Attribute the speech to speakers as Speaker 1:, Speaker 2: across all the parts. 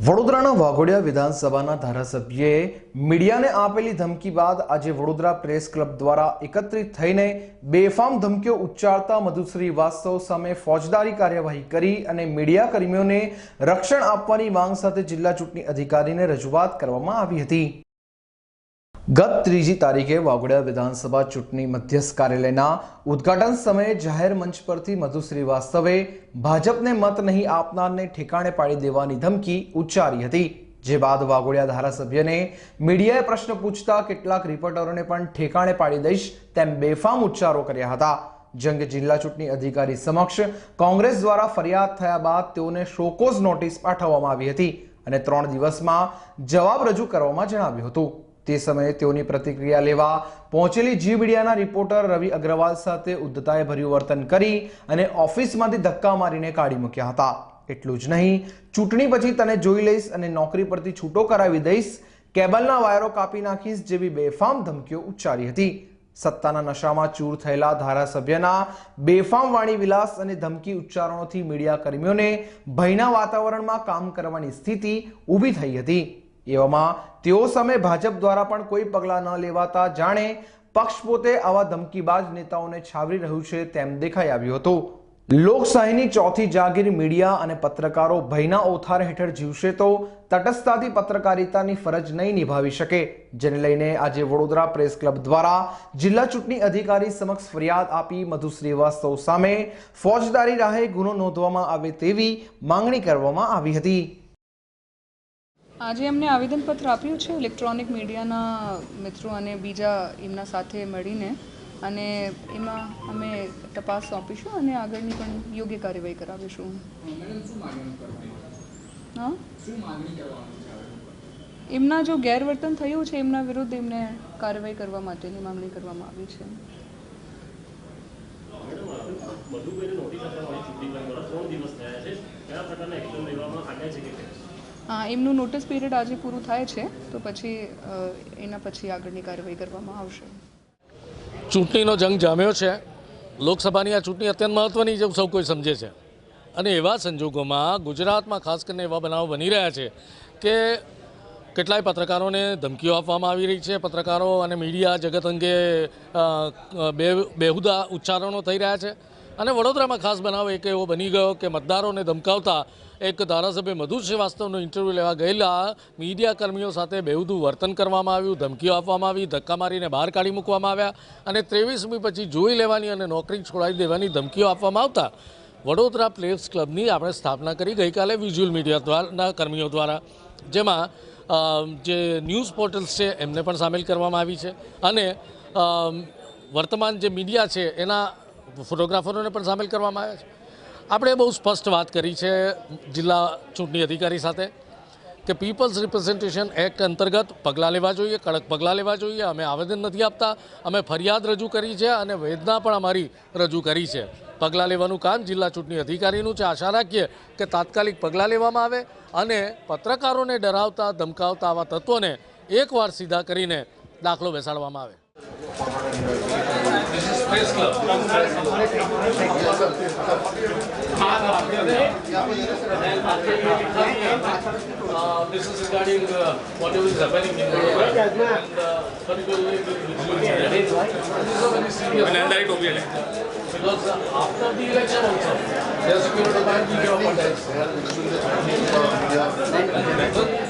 Speaker 1: વડોદરાના વાઘોડિયા વિધાનસભાના ધારાસભ્યએ મીડિયાને આપેલી ધમકી બાદ આજે વડોદરા પ્રેસ ક્લબ દ્વારા એકત્રિત થઈને બેફામ ધમકીઓ ઉચ્ચારતા મધુશ્રી વાસ્તવ સામે ફોજદારી કાર્યવાહી કરી અને મીડિયા કર્મીઓને રક્ષણ આપવાની માંગ સાથે જિલ્લા ચૂંટણી અધિકારીને રજૂઆત કરવામાં આવી હતી. ગત ત્રીજી તારીખે વાઘોડિયા વિધાનસભા ચૂંટણી મધ્યસ્થ કાર્યાલયના ઉદ્ઘાટન સમયે જાહેર મંચ પરથી મધુ શ્રીવાસ્તવે ભાજપને મત નહીં આપનારને ઠેકાણે પાડી દેવાની ધમકી ઉચ્ચારી હતી. જે બાદ વાઘોડિયા ધારાસભ્યને મીડિયાએ પ્રશ્ન પૂછતા કેટલાક રિપોર્ટરોને પણ ઠેકાણે પાડી દઈશ તેમ બેફામ ઉચ્ચારો કર્યા હતા. જંગ જિલ્લા ચૂંટણી અધિકારી સમક્ષ કોંગ્રેસ દ્વારા ફરિયાદ થયા બાદ તેઓને શોકોઝ નોટિસ પાઠવવામાં આવી હતી અને ત્રણ દિવસમાં જવાબ રજૂ કરવામાં જણાવ્યું હતું. તે સમયે તેઓની પ્રતિક્રિયા લેવા પહોંચેલી જી મીડિયાના રિપોર્ટર રવિ અગ્રવાલ સાથે ઉદ્ધતાએ ભર્યું વર્તન કરી અને ઓફિસમાંથી ધક્કા મારીને કાઢી મૂક્યા હતા. એટલું જ નહીં, ચૂંટણી પછી તને જોઈ લઈશ અને નોકરી પરથી છૂટો કરાવી દઈશ, કેબલના વાયરો કાપી નાખીશ જેવી બેફામ ધમકીઓ ઉચ્ચારી હતી. સત્તાના નશામાં ચૂર થયેલા ધારાસભ્યના બેફામ વાણી વિલાસ અને ધમકી ઉચ્ચારણોથી મીડિયા કર્મીઓને ભયના વાતાવરણમાં કામ કરવાની સ્થિતિ ઊભી થઈ હતી. એવામાં તેઓ સામે ભાજપ દ્વારા પણ કોઈ પગલાં ન લેવાતા જાણે પક્ષ પોતે આવા ધમકીબાજ નેતાઓને છાવરી રહ્યું છે તેમ દેખાઈ આવ્યું હતું. લોકશાહીની ચોથી જાગીર મીડિયા અને પત્રકારો ભયના ઓથાર હેઠળ જીવશે તો તટસ્થતાથી પત્રકારિતાની ફરજ નહીં નિભાવી શકે, જેને લઈને આજે વડોદરા પ્રેસ ક્લબ દ્વારા જિલ્લા ચૂંટણી અધિકારી સમક્ષ ફરિયાદ આપી મધુ શ્રીવાસ્તવ સામે ફોજદારી રાહે ગુનો નોંધવામાં આવે તેવી માંગણી કરવામાં આવી હતી.
Speaker 2: આજે એમને આવેદનપત્ર આપ્યું છે ઇલેક્ટ્રોનિક મીડિયાના મિત્રો અને બીજા એમના સાથે મળીને. અને એમાં અમે તપાસ સોંપીશું અને આગળની પણ યોગ્ય કાર્યવાહી કરાવીશું. હા? એમના જો ગેરવર્તન થયું છે એમના વિરુદ્ધ એમને કાર્યવાહી કરવા માટેની માંગણી કરવામાં આવી છે.
Speaker 3: મધુભાઈને નોટિસ આપવામાં ચૂંટણી દ્વારા ત્રણ દિવસ થયા છે. કયા પ્રકારના એક્શન લેવામાં આવ્યા છે કે
Speaker 2: એમનું નોટિસ પીરિયડ આજે પૂરું થાય છે, તો પછી એના પછી આગળની કાર્યવાહી કરવામાં આવશે.
Speaker 4: ચૂંટણીનો જંગ જામ્યો છે. લોકસભાની આ ચૂંટણી અત્યંત મહત્ત્વની જેવું સૌ કોઈ સમજે છે. અને એવા સંજોગોમાં ગુજરાતમાં ખાસ કરીને એવા બનાવો બની રહ્યા છે કે કેટલાય પત્રકારોને ધમકીઓ આપવામાં આવી રહી છે. પત્રકારો અને મીડિયા જગત અંગે બે, બેહુદા ઉચ્ચારણો થઈ રહ્યા છે. અને વડોદરામાં ખાસ બનાવ એક એવો બની ગયો કે મતદારોને ધમકાવતા એક ધારાસભ્ય મધુ શ્રીવાસ્તવનો ઇન્ટરવ્યૂ લેવા ગયેલા. મીડિયા કર્મીઓ સાથે બેહુદું વર્તન કરવામાં આવ્યું, ધમકીઓ આપવામાં આવી, ધક્કા મારીને બહાર કાઢી મૂકવામાં આવ્યા અને ત્રેવીસમી પછી જોઈ લેવાની અને નોકરી છોડાવી દેવાની ધમકીઓ આપવામાં આવતા. વડોદરા પ્લેયર્સ ક્લબની આપણે સ્થાપના કરી ગઈકાલે વિઝ્યુઅલ મીડિયા દ્વારાના કર્મીઓ દ્વારા. જેમાં જે ન્યૂઝ પોર્ટલ્સ છે એમને પણ સામેલ કરવામાં આવી છે. અને વર્તમાન જે મીડિયા છે એના ફોટોગ્રાફરોને પણ સામેલ કરવામાં આવ્યા છે. આપણે બહુ સ્પષ્ટ વાત કરી છે જિલ્લા ચૂંટણી અધિકારી સાથે કે પીપલ્સ રિપ્રેઝન્ટેશન એક્ટ અંતર્ગત પગલાં લેવા જોઈએ, કડક પગલાં લેવા જોઈએ. અમે આવેદન નથી આપતા. અમે ફરિયાદ રજૂ કરી છે અને વેદના પણ અમારી રજૂ કરી છે. પગલાં લેવાનું કામ જિલ્લા ચૂંટણી અધિકારીનું છે. આશા રાખીએ કે તાત્કાલિક પગલાં લેવામાં આવે અને પત્રકારોને ડરાવતા, ધમકાવતા આવા તત્વોને એકવાર સીધા કરીને દાખલો બેસાડવામાં આવે. this is regarding uh, whatever is happening in the world and uh, particularly this is a very serious because uh, after the election also. There is a period of time. We give
Speaker 5: up attacks.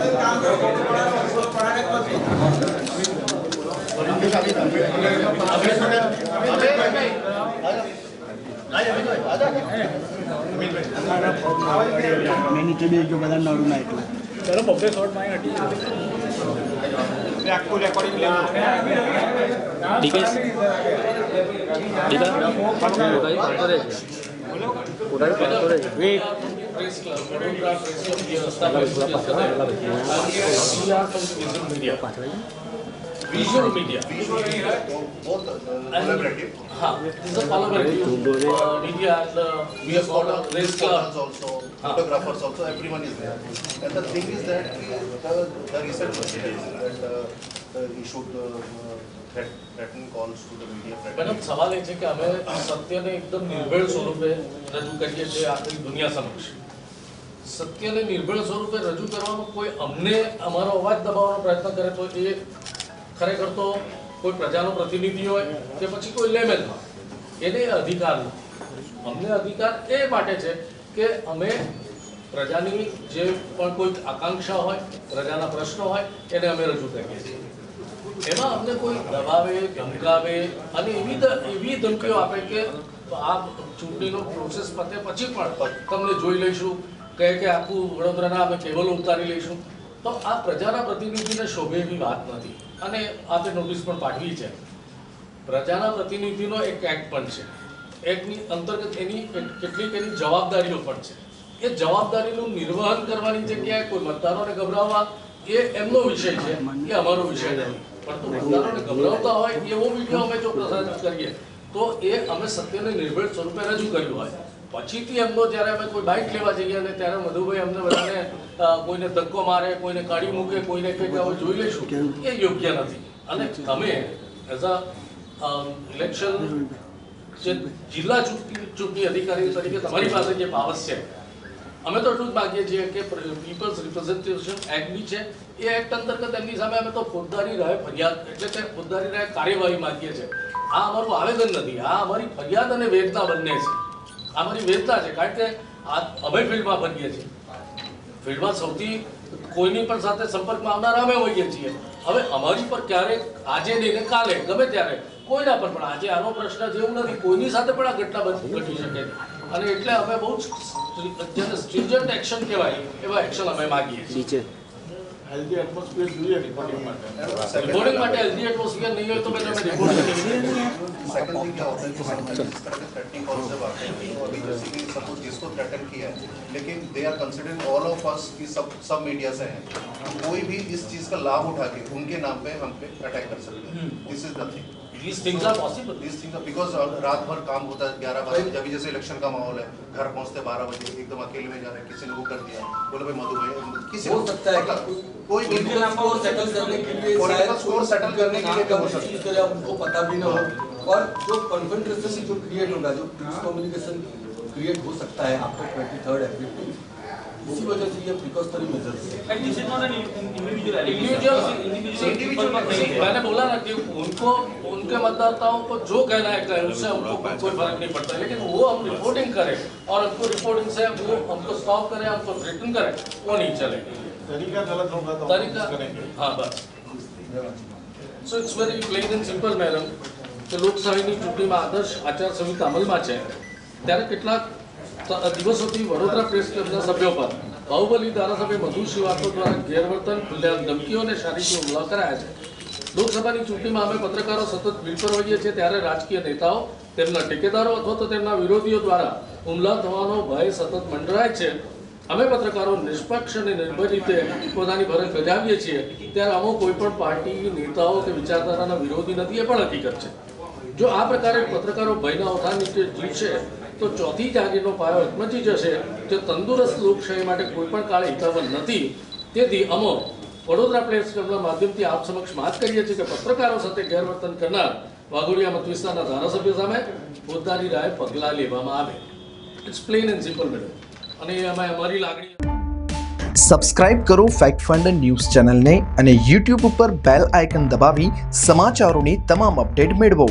Speaker 5: so much. Thank you. Thank you. Thank you.
Speaker 3: ચલો
Speaker 4: હા નિરજ
Speaker 6: મેં નીચે બેસજો બધા નડું ના એટલે
Speaker 4: press club Vadodara press club જે established yesterday, and we are from visual media. Visual media.
Speaker 5: Visually, both uh, collaborative.
Speaker 4: हाँ, this is a collaborative uh, media and uh, we have got a race club.
Speaker 5: Photographers also, photographers also, everyone is there. And the thing is that the, the recent incidents that uh, uh, issued uh, uh, threat, threatening calls to the media.
Speaker 4: Madam
Speaker 5: threatening-
Speaker 4: સવાલ એ છે કે અમે સત્યને એકદમ નિર્ભેળ સ્વરૂપે રજૂ કરીએ છીએ આખી દુનિયા સમક્ષ સત્યને નિર્ભેળ સ્વરૂપે રજૂ કરવાનો કોઈ અમને અમારો અવાજ દબાવવાનો પ્રયત્ન કરે તો એ ખરેખર તો કોઈ પ્રજાનો પ્રતિનિધિ હોય કે પછી કોઈ લેમેનમાં એને અધિકાર નથી. અમને અધિકાર એ માટે છે કે અમે પ્રજાની જે પણ કોઈ આકાંક્ષા હોય, પ્રજાના પ્રશ્નો હોય, એને અમે રજૂ કરીએ છીએ. એમાં અમને કોઈ દબાવે, ધમકાવે અને એવી એવી ધમકીઓ આપે કે આ ચૂંટણીનો પ્રોસેસ પતે પછી પણ તમને જોઈ લઈશું કહે કે આખું વડોદરાના અમે કેબલો ઉતારી લઈશું. તો આ પ્રજાના પ્રતિનિધિને શોભે એવી વાત નથી. અને આપણે નોટિસ પણ પાઠવી છે. પ્રજાના પ્રતિનિધિનો એક એક્ટ પણ છે. એક્ટની અંતર્ગત એની કેટલીક એની જવાબદારીઓ પણ છે. એ જવાબદારીનું નિર્વહન કરવાની જગ્યાએ કોઈ મતદારોને ગભરાવવા એ એમનો વિષય છે, એ અમારો વિષય નથી પરંતુ મતદારોને ગભરાવતા હોય એવો વીડિયો અમે જો પ્રસારિત કરીએ, તો એ અમે સત્યને નિર્ભેળ સ્વરૂપે રજૂ કર્યું હોય. પછીથી એમનો જ્યારે અમે કોઈ બાઇક લેવા જઈએ અને ત્યારે મધુભાઈ અમને બધાને કોઈને ધક્કો મારે, કોઈને કાઢી મૂકે, કોઈને કંઈક હવે જોઈ લઈશું, એ યોગ્ય નથી. અને તમે એઝ અ ઇલેક્શન જે જિલ્લા ચૂંટણી ચૂંટણી અધિકારી તરીકે તમારી પાસે જે પાવર છે, અમે તો એટલું જ માગીએ છીએ કે પીપલ્સ રિપ્રેઝેન્ટેશન એક્ટ બી છે. એ એક્ટ અંતર્ગત એમની સામે અમે તો ફોજદારી રહે ફરિયાદ, એટલે કે ફોજદારી રહે કાર્યવાહી માગીએ છીએ. આ અમારું આવેદન નથી, આ અમારી ફરિયાદ અને વેદના બંને છે. આ મારી વેદના છે, કારણ કે આ અમે ફિલ્ડમાં બનીએ છીએ. ફિલ્ડમાં સૌથી કોઈની પણ સાથે સંપર્કમાં આવનાર અમે હોઈએ છીએ. હવે અમારી પર ક્યારેક આજે નહીં કાલે, ગમે ત્યારે, કોઈના પર પણ, આજે આનો પ્રશ્ન જેવું નથી, કોઈની સાથે પણ આ ઘટના ઘટી શકે. અને એટલે અમે બહુ જ જેને સ્ટ્રિજન્ટ એક્શન કહેવાય, એવા એક્શન અમે માગીએ છીએ.
Speaker 7: હેલ્ધી એટમોસ્ફિયર જોઈએ રિપોર્ટિંગ માટે
Speaker 4: રિપોર્ટિંગ માટે હેલ્ધી એટમોસ્ફિયર નહીં હોય તો મેં તમે રિપોર્ટ કરી
Speaker 5: सेकंड थिंग क्या होता है कि sometimes इस तरह के threatening calls जब आते हैं तो अभी जैसे कि सपोज जिसको थ्रेटन किया है लेकिन they are considering all of us कि सब सब मीडिया से हैं तो कोई भी इस चीज का लाभ उठा के उनके नाम पे हम पे अटैक कर सकते हैं this is nothing
Speaker 4: These things are possible.
Speaker 5: This thing because रात भर काम होता है ग्यारह बारह बजे अभी जैसे इलेक्शन का माहौल है घर पहुँचते बारह बजे एकदम अकेले में जा रहे किसी ने वो कर दिया बोले भाई मधु भाई किसी
Speaker 8: हो सकता है
Speaker 5: मतलब कोई
Speaker 8: नाम पर सेटल करने के लिए शायद
Speaker 5: score settle करने के लिए भी हो सकता है।
Speaker 8: उनको पता भी ना हो और जो कॉन्फेंट्रेशन जो क्रिएट होगा जो कम्युनिकेशन क्रिएट हो सकता है आपको ट्वेंटी थर्ड अप्रैल को इसी वजह से ये प्रिकॉशनरी मेजर्स है
Speaker 9: And this is not an individual
Speaker 4: Individual-
Speaker 9: individual people पर नहीं है
Speaker 4: मैंने बोला ना कि उनको उनके मतदाताओं को जो कहना है कहें उससे हमको कोई फर्क नहीं पड़ता लेकिन वो हम रिपोर्टिंग करें और हमको रिपोर्टिंग से वो हमको स्टॉप करें हमको थ्रेटन करें वो नहीं चलेगा
Speaker 7: तरीका गलत होगा तो हम
Speaker 4: तरीका
Speaker 7: कुछ करेंगे
Speaker 4: हाँ बस so it's very plain and simple madam કે લોકશાહીની ચૂંટણીમાં આદર્શ આચારસંહિતા અમલમાં છે ત્યારે કેટલાક ત- દિવસોથી વડોદરા પ્રેસ ક્લબના સભ્યો પર બાહુબલી ધારાસભ્ય મધુ શ્રીવાસ્તવ દ્વારા ગેરવર્તન, ખુલ્લેઆમ ધમકીઓ અને શારીરિક હુમલા કરાયા છે. લોકસભાની ચૂંટણીમાં અમે પત્રકારો સતત ભીડ હોઈએ છીએ ત્યારે રાજકીય નેતાઓ, તેમના ટેકેદારો અથવા તો તેમના વિરોધીઓ દ્વારા હુમલા થવાનો ભય સતત મંડરાય છે. અમે પત્રકારો નિષ્પક્ષ અને નિર્ભય રીતે પોતાની ફરજ બજાવીએ છીએ. ત્યારે અમુક કોઈ પણ પાર્ટી, નેતાઓ કે વિચારધારાના વિરોધી નથી, એ પણ હકીકત છે. જો આ પ્રકારે પત્રકારો ભયના ઓથાર નીચે જીવશે તો ચોથી જાગીરનો પાયો અટમચી જશે. જે તંદુરસ્ત લોકશાહી માટે કોઈ પણ કાળે હિતાવહ નથી, તેથી અમો વડોદરા પ્રેસ ક્લબના માધ્યમથી આપ સમક્ષ વાત કરીએ છીએ કે પત્રકારો સાથે ગેરવર્તન કરનાર વાઘોડિયા મત વિસ્તારના ધારાસભ્ય સામે ફોજદારી રાય પગલાં લેવામાં આવે. It's plain and simple madam અને એમાં અમે અમારી લાગણી
Speaker 1: સબસ્ક્રાઇબ કરો ફેક્ટ ફંડ ન્યૂઝ ચેનલને અને યુટ્યુબ ઉપર બેલ આઇકન દબાવી સમાચારોની તમામ અપડેટ મેળવો.